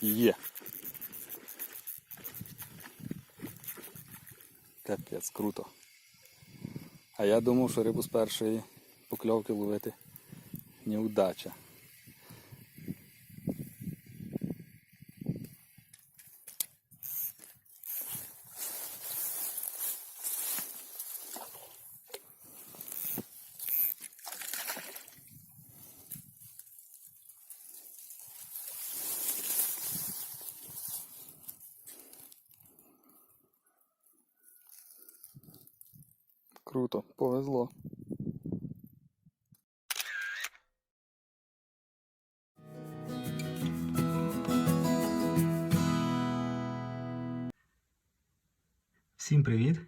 Є. Капець, круто. А я думав, що рибу з першої покльовки ловити неудача. Круто, повезло. Всім привіт!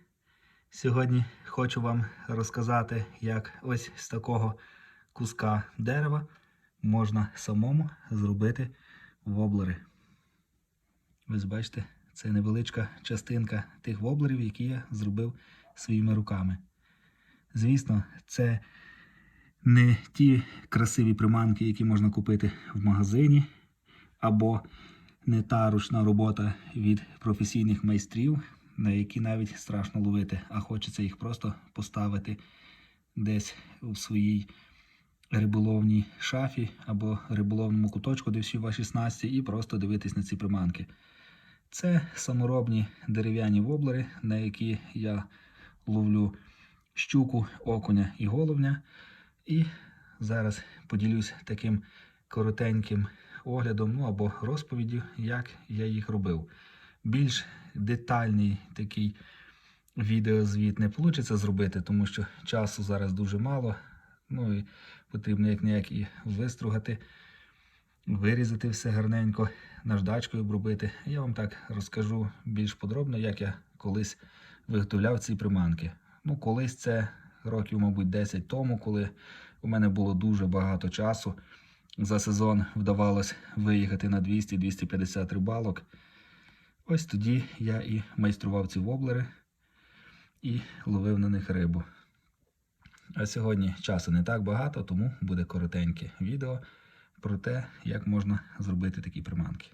Сьогодні хочу вам розказати, як ось з такого куска дерева можна самому зробити воблери. Ось бачите, це невеличка частинка тих воблерів, які я зробив своїми руками. Звісно, це не ті красиві приманки, які можна купити в магазині, або не та ручна робота від професійних майстрів, на які навіть страшно ловити, а хочеться їх просто поставити десь у своїй риболовній шафі або риболовному куточку, де всі ваші снасті, і просто дивитись на ці приманки. Це саморобні дерев'яні воблери, на які я ловлю щуку, окуня і головня. І зараз поділюсь таким коротеньким оглядом, ну або розповіддю, як я їх робив. Більш детальний такий відеозвіт не вийде зробити, тому що часу зараз дуже мало. Ну і потрібно як ніяк і вистругати, вирізати все гарненько, наждачкою обробити. Я вам так розкажу більш подробно, як я колись виготовляв ці приманки. Ну, колись це років, мабуть, 10 тому, коли у мене було дуже багато часу. За сезон вдавалось виїхати на 200-250 рибалок. Ось тоді я і майстрував ці воблери і ловив на них рибу. А сьогодні часу не так багато, тому буде коротеньке відео про те, як можна зробити такі приманки.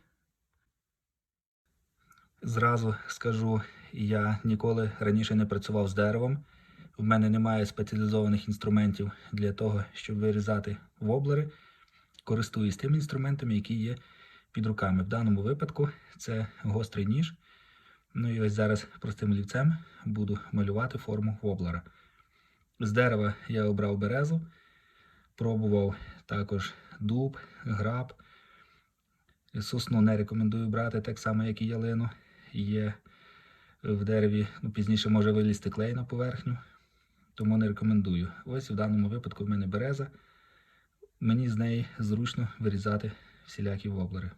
Зразу скажу, я ніколи раніше не працював з деревом. В мене немає спеціалізованих інструментів для того, щоб вирізати воблери. Користуюсь тими інструментами, які є під руками. В даному випадку це гострий ніж. Ну і ось зараз простим олівцем буду малювати форму воблера. З дерева я обрав березу, пробував також дуб, граб. Сосну не рекомендую брати, так само, як і ялину. Є в дереві, ну, пізніше може вилізти клей на поверхню, тому не рекомендую. Ось в даному випадку в мене береза. Мені з неї зручно вирізати всілякі воблери.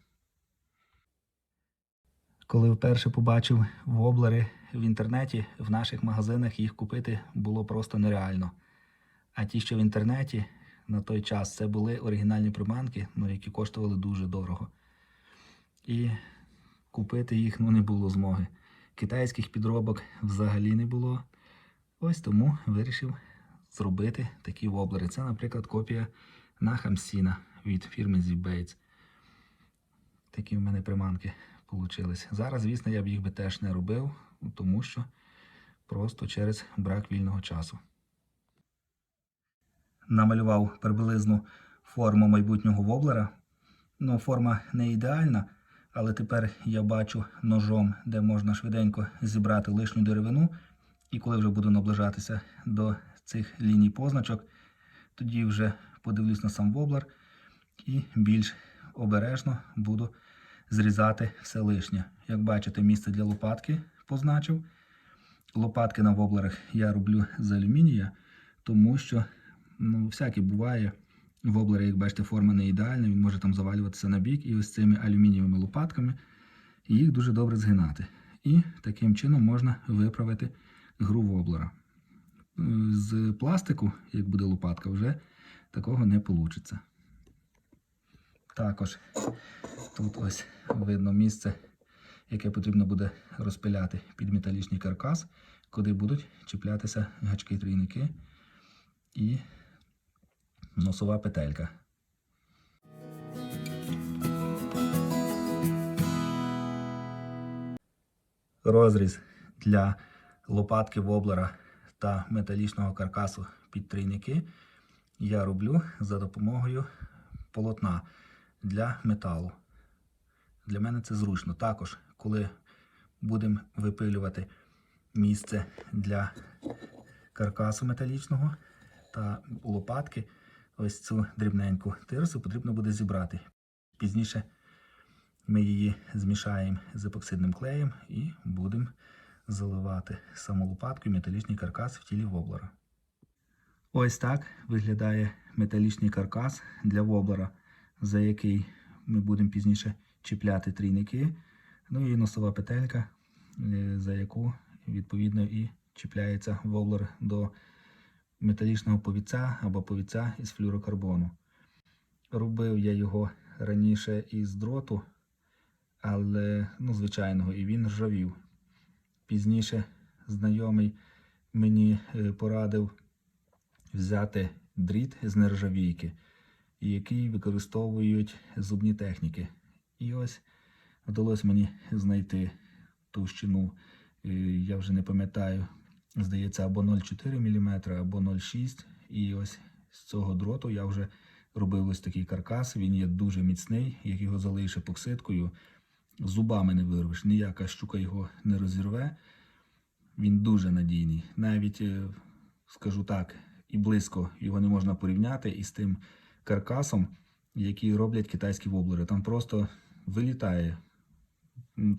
Коли вперше побачив воблери в інтернеті, в наших магазинах їх купити було просто нереально. А ті, що в інтернеті на той час, це були оригінальні приманки, ну, які коштували дуже дорого. І купити їх ну, не було змоги. Китайських підробок взагалі не було. Ось тому вирішив зробити такі воблери. Це, наприклад, копія на Хамсіна від фірми Zip Такі в мене приманки вийшли. Зараз, звісно, я б їх би теж не робив, тому що просто через брак вільного часу. Намалював приблизну форму майбутнього воблера. Ну, форма не ідеальна, але тепер я бачу ножом, де можна швиденько зібрати лишню деревину. І коли вже буду наближатися до цих ліній позначок, тоді вже подивлюсь на сам воблер і більш обережно буду зрізати все лишнє. Як бачите, місце для лопатки позначив. Лопатки на воблерах я роблю з алюмінія, тому що ну, всяке буває. Воблери, як бачите, форма не ідеальна, він може там завалюватися на бік і ось цими алюмінієвими лопатками їх дуже добре згинати. І таким чином можна виправити гру воблера. З пластику, як буде лопатка, вже такого не вийде. Також тут ось видно місце, яке потрібно буде розпиляти під металічний каркас, куди будуть чіплятися гачки-трійники і носова петелька. розріз для лопатки воблера та металічного каркасу під трійники я роблю за допомогою полотна для металу. Для мене це зручно. Також, коли будемо випилювати місце для каркасу металічного та лопатки, ось цю дрібненьку тирсу потрібно буде зібрати. Пізніше ми її змішаємо з епоксидним клеєм і будемо заливати саму лопатку металічний каркас в тілі воблера. Ось так виглядає металічний каркас для воблера, за який ми будемо пізніше чіпляти трійники. Ну і носова петелька, е, за яку відповідно і чіпляється воблер до металічного повіця або повіця із флюрокарбону. Робив я його раніше із дроту, але ну, звичайного, і він ржавів. Пізніше знайомий мені е, порадив взяти дріт з нержавійки, який використовують зубні техніки. І ось вдалося мені знайти товщину, е, я вже не пам'ятаю, здається, або 0,4 мм, або 0,6 І ось з цього дроту я вже робив ось такий каркас. Він є дуже міцний, як його залиєш епоксидкою, зубами не вирвеш, ніяка щука його не розірве. Він дуже надійний. Навіть, е, скажу так, і близько його не можна порівняти із тим каркасом, який роблять китайські воблери. Там просто вилітає.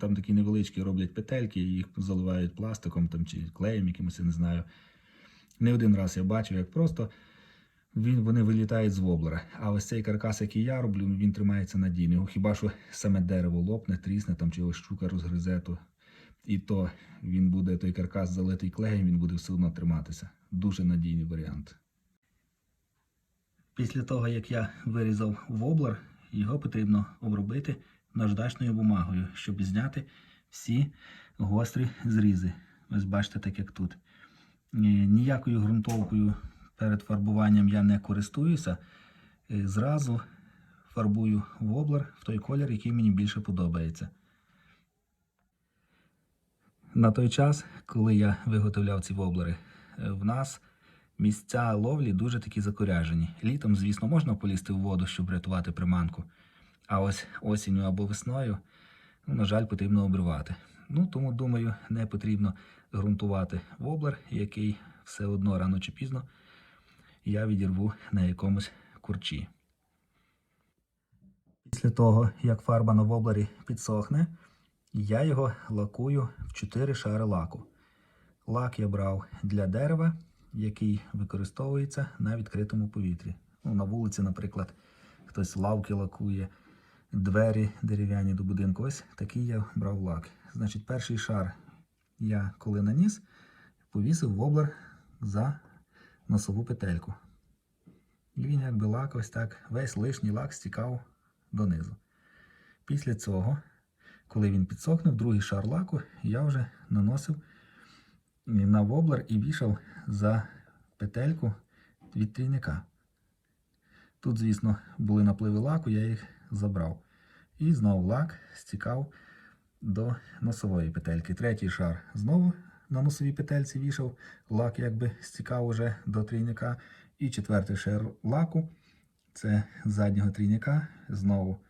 Там такі невеличкі роблять петельки, їх заливають пластиком там, чи клеєм якимось, я не знаю. Не один раз я бачив, як просто він, вони вилітають з воблера. А ось цей каркас, який я роблю, він тримається надійно. Хіба що саме дерево лопне, трісне там, чи його щука розгризе, то і то він буде, той каркас залитий клеєм, він буде все одно триматися. Дуже надійний варіант. Після того, як я вирізав воблер, його потрібно обробити наждачною бумагою, щоб зняти всі гострі зрізи. Ось бачите, так як тут. Е, Ніякою ґрунтовкою перед фарбуванням я не користуюся. Е, Зразу фарбую воблер в той колір, який мені більше подобається. На той час, коли я виготовляв ці воблери, е, в нас місця ловлі дуже такі закоряжені. Літом, звісно, можна полізти в воду, щоб рятувати приманку. А ось осінню або весною, ну, на жаль, потрібно обривати. Ну, тому, думаю, не потрібно ґрунтувати воблер, який все одно рано чи пізно я відірву на якомусь курчі. Після того, як фарба на воблері підсохне, я його лакую в 4 шари лаку. Лак я брав для дерева, який використовується на відкритому повітрі. Ну, на вулиці, наприклад, хтось лавки лакує, двері дерев'яні до будинку. Ось такий я брав лак. Значить, перший шар я коли наніс, повісив воблер за носову петельку. І він якби лак ось так, весь лишній лак стікав донизу. Після цього, коли він підсохнув, другий шар лаку я вже наносив на воблер і вішав за петельку від трійника. Тут, звісно, були напливи лаку, я їх забрав. І знову лак стікав до носової петельки. Третій шар знову на носовій петельці вішав, лак якби стікав уже до трійника. І четвертий шар лаку це заднього трійника. Знову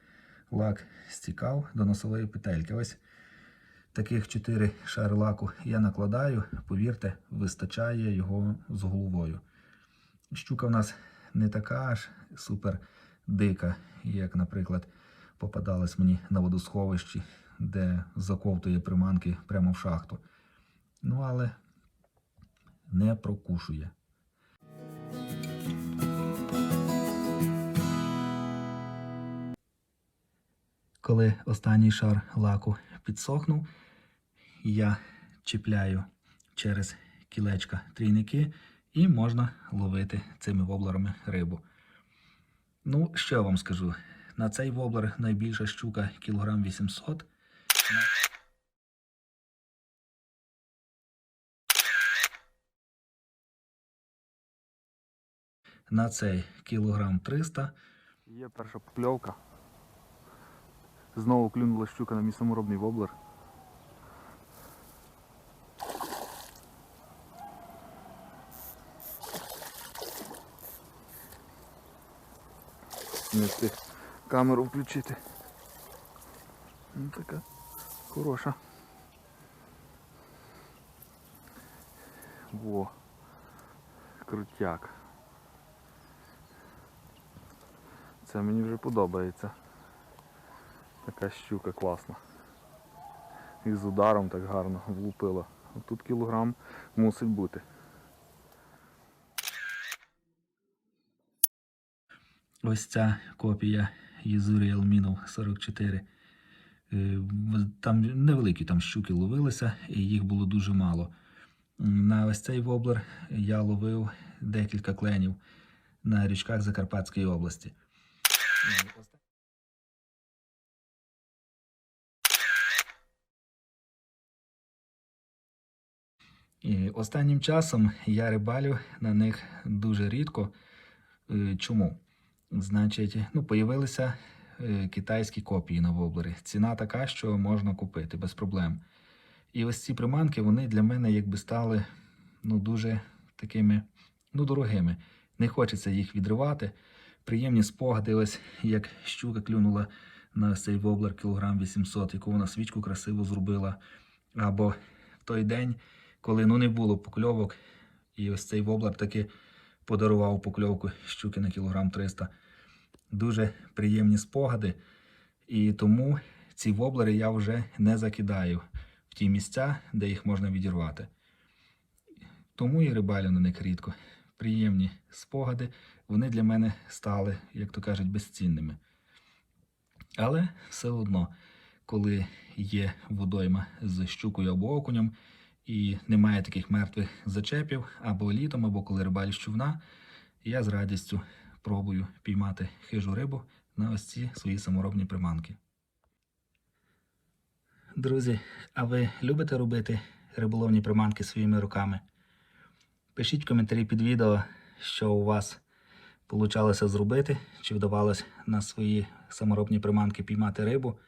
лак стікав до носової петельки. Ось таких чотири шари лаку я накладаю. Повірте, вистачає його з головою. Щука в нас не така аж супер дика, як, наприклад, попадалась мені на водосховищі, де заковтує приманки прямо в шахту. Ну, але не прокушує. Коли останній шар лаку підсохнув, я чіпляю через кілечка трійники і можна ловити цими воблерами рибу. Ну, що я вам скажу? На цей воблер найбільша щука кілограм 800. На цей кілограм 300. Є перша покльовка. Знову клюнула щука на мій саморобний воблер. Не камеру включити. Ну така хороша. Во. Крутяк. Це мені вже подобається. Така щука класна. І з ударом так гарно влупила. Тут кілограм мусить бути. Ось ця копія Єзурі Елмінов 44. Е, Там невеликі там щуки ловилися, і їх було дуже мало. На ось цей воблер я ловив декілька кленів на річках Закарпатської області. І останнім часом я рибалю на них дуже рідко. Е, Чому? Значить, ну, появилися е, китайські копії на воблері. Ціна така, що можна купити без проблем. І ось ці приманки, вони для мене якби стали ну, дуже такими ну, дорогими. Не хочеться їх відривати. Приємні спогади, ось як щука клюнула на цей воблер кілограм 800, яку вона свічку красиво зробила. Або в той день, коли ну, не було покльовок, і ось цей воблер таки подарував покльовку щуки на кілограм 300. Дуже приємні спогади. І тому ці воблери я вже не закидаю в ті місця, де їх можна відірвати. Тому і рибалю на них рідко. Приємні спогади, вони для мене стали, як то кажуть, безцінними. Але все одно, коли є водойма з щукою або окунем, і немає таких мертвих зачепів або літом, або коли рибалю з човна, я з радістю пробую піймати хижу рибу на ось ці свої саморобні приманки. Друзі, а ви любите робити риболовні приманки своїми руками? Пишіть в коментарі під відео, що у вас получалося зробити, чи вдавалось на свої саморобні приманки піймати рибу.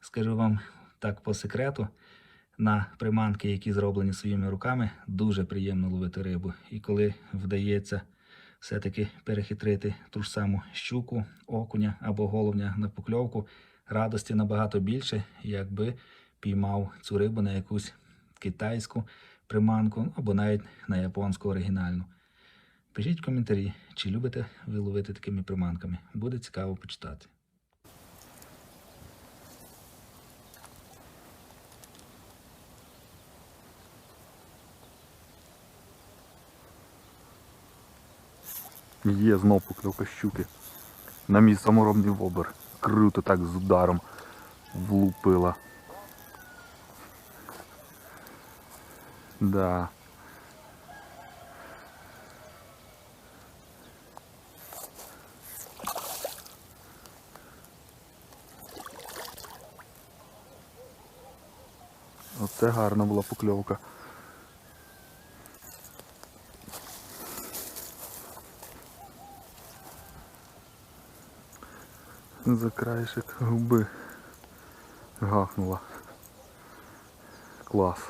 Скажу вам так по секрету, на приманки, які зроблені своїми руками, дуже приємно ловити рибу. І коли вдається все-таки перехитрити ту ж саму щуку, окуня або головня на покльовку, радості набагато більше, якби піймав цю рибу на якусь китайську приманку або навіть на японську оригінальну. Пишіть в коментарі, чи любите ви ловити такими приманками. Буде цікаво почитати. Є знов покльовка щуки. На мій саморобний вобер. Круто так з ударом влупила. Да. Оце гарна була покльовка. За краєшек губи гахнула. Клас.